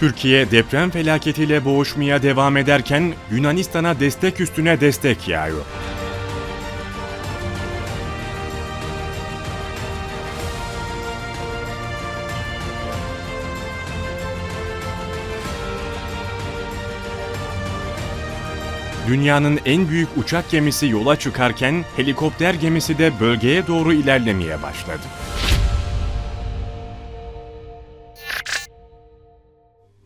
Türkiye deprem felaketiyle boğuşmaya devam ederken Yunanistan'a destek üstüne destek yağıyor. Dünyanın en büyük uçak gemisi yola çıkarken helikopter gemisi de bölgeye doğru ilerlemeye başladı.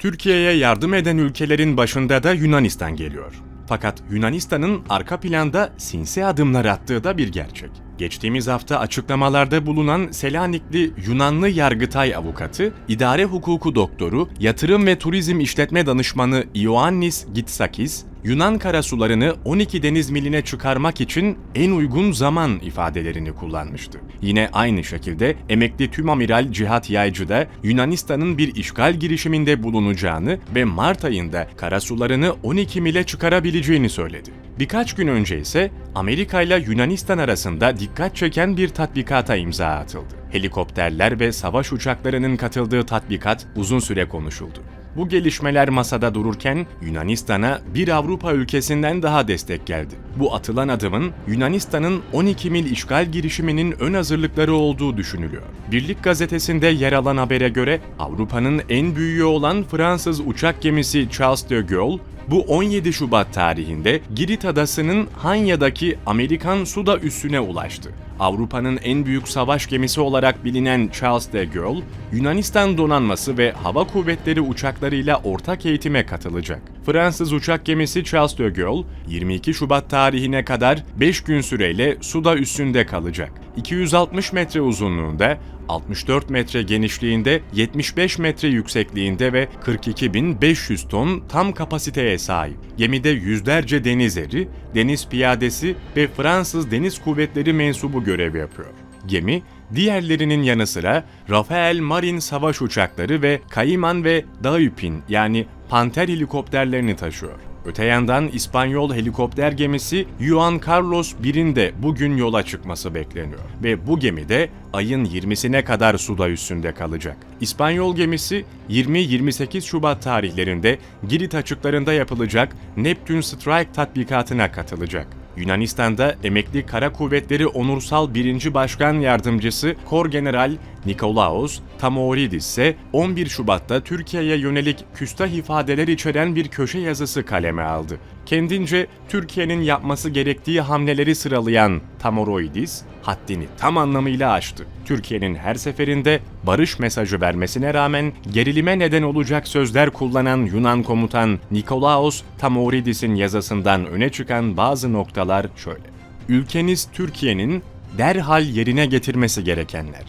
Türkiye'ye yardım eden ülkelerin başında da Yunanistan geliyor. Fakat Yunanistan'ın arka planda sinsi adımlar attığı da bir gerçek. Geçtiğimiz hafta açıklamalarda bulunan Selanikli Yunanlı Yargıtay avukatı, idare hukuku doktoru, yatırım ve turizm işletme danışmanı Ioannis Gitsakis, Yunan karasularını 12 deniz miline çıkarmak için en uygun zaman ifadelerini kullanmıştı. Yine aynı şekilde emekli tümamiral Cihat Yaycı da Yunanistan'ın bir işgal girişiminde bulunacağını ve Mart ayında karasularını 12 mile çıkarabileceğini söyledi. Birkaç gün önce ise Amerika ile Yunanistan arasında dikkat çeken bir tatbikata imza atıldı. Helikopterler ve savaş uçaklarının katıldığı tatbikat uzun süre konuşuldu. Bu gelişmeler masada dururken Yunanistan'a bir Avrupa ülkesinden daha destek geldi. Bu atılan adımın Yunanistan'ın 12 mil işgal girişiminin ön hazırlıkları olduğu düşünülüyor. Birlik gazetesinde yer alan habere göre Avrupa'nın en büyüğü olan Fransız uçak gemisi Charles de Gaulle bu 17 Şubat tarihinde Girit adasının Hanya'daki Amerikan suda üssüne ulaştı. Avrupa'nın en büyük savaş gemisi olarak bilinen Charles de Gaulle, Yunanistan donanması ve hava kuvvetleri uçaklarıyla ortak eğitime katılacak. Fransız uçak gemisi Charles de Gaulle, 22 Şubat tarihine kadar 5 gün süreyle suda üstünde kalacak. 260 metre uzunluğunda, 64 metre genişliğinde, 75 metre yüksekliğinde ve 42.500 ton tam kapasiteye sahip. Gemide yüzlerce deniz eri, deniz piyadesi ve Fransız Deniz Kuvvetleri mensubu görev yapıyor. Gemi, diğerlerinin yanı sıra Rafael Marin savaş uçakları ve Cayman ve Dauphin yani Panter helikopterlerini taşıyor. Öte yandan İspanyol helikopter gemisi Juan Carlos 1'in de bugün yola çıkması bekleniyor ve bu gemide ayın 20'sine kadar suda üstünde kalacak. İspanyol gemisi 20-28 Şubat tarihlerinde Girit açıklarında yapılacak Neptune Strike tatbikatına katılacak. Yunanistan'da emekli Kara Kuvvetleri Onursal 1. Başkan Yardımcısı Kor General Nikolaos Tamoridis ise 11 Şubat'ta Türkiye'ye yönelik küstah ifadeler içeren bir köşe yazısı kaleme aldı. Kendince Türkiye'nin yapması gerektiği hamleleri sıralayan Tamoroidis, haddini tam anlamıyla aştı. Türkiye'nin her seferinde barış mesajı vermesine rağmen gerilime neden olacak sözler kullanan Yunan komutan Nikolaos Tamoridis'in yazısından öne çıkan bazı noktalar şöyle. Ülkeniz Türkiye'nin derhal yerine getirmesi gerekenler.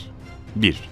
1.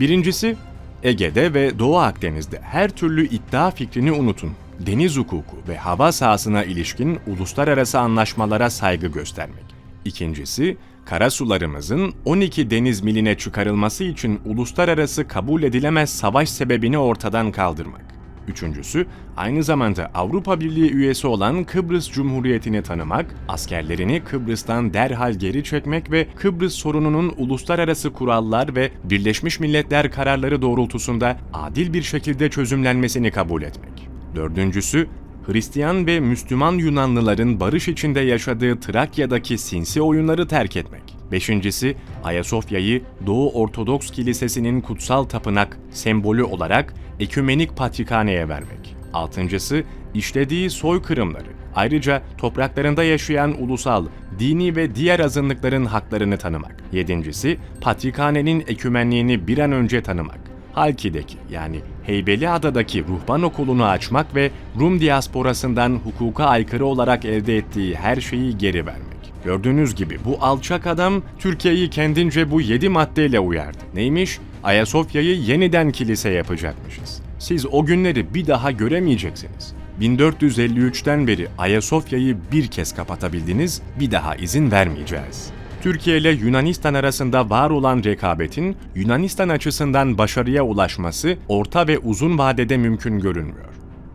Birincisi, Ege'de ve Doğu Akdeniz'de her türlü iddia fikrini unutun. Deniz hukuku ve hava sahasına ilişkin uluslararası anlaşmalara saygı göstermek. İkincisi, karasularımızın 12 deniz miline çıkarılması için uluslararası kabul edilemez savaş sebebini ortadan kaldırmak. Üçüncüsü, aynı zamanda Avrupa Birliği üyesi olan Kıbrıs Cumhuriyeti'ni tanımak, askerlerini Kıbrıs'tan derhal geri çekmek ve Kıbrıs sorununun uluslararası kurallar ve Birleşmiş Milletler kararları doğrultusunda adil bir şekilde çözümlenmesini kabul etmek. Dördüncüsü, Hristiyan ve Müslüman Yunanlıların barış içinde yaşadığı Trakya'daki sinsi oyunları terk etmek. Beşincisi, Ayasofya'yı Doğu Ortodoks Kilisesi'nin kutsal tapınak sembolü olarak Ekümenik Patrikhane'ye vermek. Altıncısı, işlediği soykırımları, ayrıca topraklarında yaşayan ulusal, dini ve diğer azınlıkların haklarını tanımak. Yedincisi, Patrikhane'nin ekümenliğini bir an önce tanımak. Halki'deki yani Heybeliada'daki ruhban okulunu açmak ve Rum diasporasından hukuka aykırı olarak elde ettiği her şeyi geri vermek. Gördüğünüz gibi bu alçak adam Türkiye'yi kendince bu yedi maddeyle uyardı. Neymiş? Ayasofya'yı yeniden kilise yapacakmışız. Siz o günleri bir daha göremeyeceksiniz. 1453'ten beri Ayasofya'yı bir kez kapatabildiniz, bir daha izin vermeyeceğiz. Türkiye ile Yunanistan arasında var olan rekabetin Yunanistan açısından başarıya ulaşması orta ve uzun vadede mümkün görünmüyor.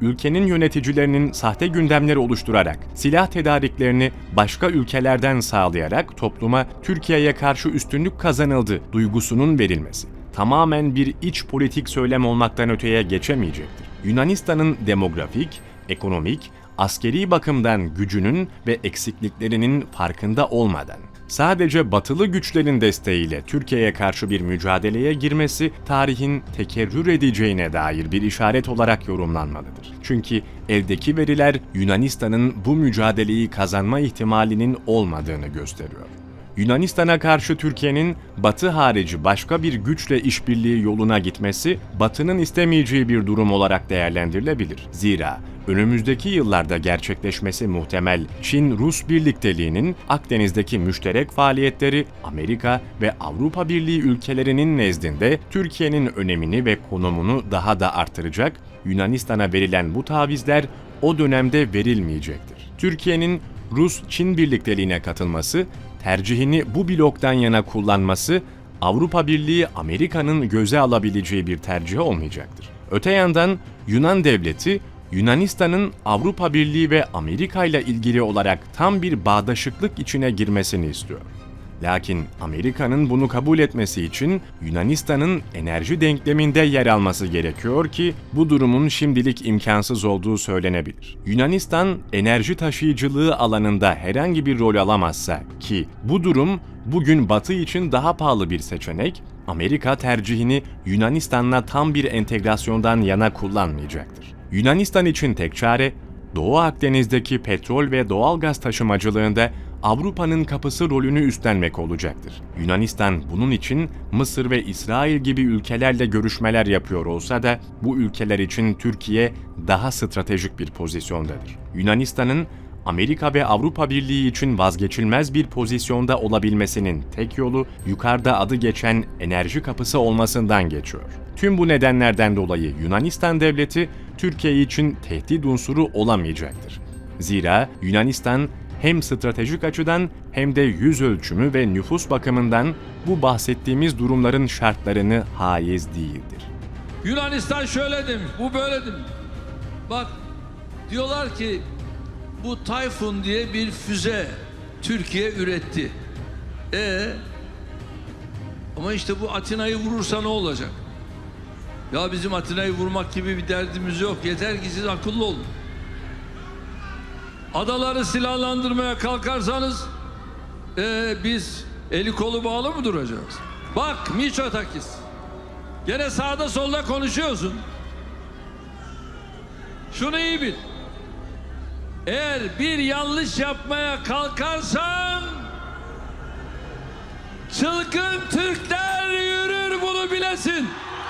Ülkenin yöneticilerinin sahte gündemleri oluşturarak silah tedariklerini başka ülkelerden sağlayarak topluma Türkiye'ye karşı üstünlük kazanıldı duygusunun verilmesi tamamen bir iç politik söylem olmaktan öteye geçemeyecektir. Yunanistan'ın demografik, ekonomik, askeri bakımdan gücünün ve eksikliklerinin farkında olmadan sadece batılı güçlerin desteğiyle Türkiye'ye karşı bir mücadeleye girmesi tarihin tekerrür edeceğine dair bir işaret olarak yorumlanmalıdır. Çünkü eldeki veriler Yunanistan'ın bu mücadeleyi kazanma ihtimalinin olmadığını gösteriyor. Yunanistan'a karşı Türkiye'nin Batı harici başka bir güçle işbirliği yoluna gitmesi, Batı'nın istemeyeceği bir durum olarak değerlendirilebilir. Zira önümüzdeki yıllarda gerçekleşmesi muhtemel Çin-Rus birlikteliğinin Akdeniz'deki müşterek faaliyetleri Amerika ve Avrupa Birliği ülkelerinin nezdinde Türkiye'nin önemini ve konumunu daha da artıracak, Yunanistan'a verilen bu tavizler o dönemde verilmeyecektir. Türkiye'nin Rus-Çin birlikteliğine katılması, tercihini bu bloktan yana kullanması Avrupa Birliği Amerika'nın göze alabileceği bir tercih olmayacaktır. Öte yandan Yunan devleti Yunanistan'ın Avrupa Birliği ve Amerika ile ilgili olarak tam bir bağdaşıklık içine girmesini istiyor. Lakin Amerika'nın bunu kabul etmesi için Yunanistan'ın enerji denkleminde yer alması gerekiyor ki bu durumun şimdilik imkansız olduğu söylenebilir. Yunanistan enerji taşıyıcılığı alanında herhangi bir rol alamazsa ki bu durum bugün Batı için daha pahalı bir seçenek, Amerika tercihini Yunanistan'la tam bir entegrasyondan yana kullanmayacaktır. Yunanistan için tek çare Doğu Akdeniz'deki petrol ve doğalgaz taşımacılığında Avrupa'nın kapısı rolünü üstlenmek olacaktır. Yunanistan bunun için Mısır ve İsrail gibi ülkelerle görüşmeler yapıyor olsa da bu ülkeler için Türkiye daha stratejik bir pozisyondadır. Yunanistan'ın Amerika ve Avrupa Birliği için vazgeçilmez bir pozisyonda olabilmesinin tek yolu yukarıda adı geçen enerji kapısı olmasından geçiyor. Tüm bu nedenlerden dolayı Yunanistan devleti Türkiye için tehdit unsuru olamayacaktır. Zira Yunanistan hem stratejik açıdan hem de yüz ölçümü ve nüfus bakımından bu bahsettiğimiz durumların şartlarını haiz değildir. Yunanistan şöyle demiş, bu böyle demiş. Bak diyorlar ki bu Tayfun diye bir füze Türkiye üretti. E ama işte bu Atina'yı vurursa ne olacak? Ya bizim Atina'yı vurmak gibi bir derdimiz yok. Yeter ki siz akıllı olun. Adaları silahlandırmaya kalkarsanız e, biz eli kolu bağlı mı duracağız? Bak Miçotakis. Gene sağda solda konuşuyorsun. Şunu iyi bil. Eğer bir yanlış yapmaya kalkarsan çılgın Türkler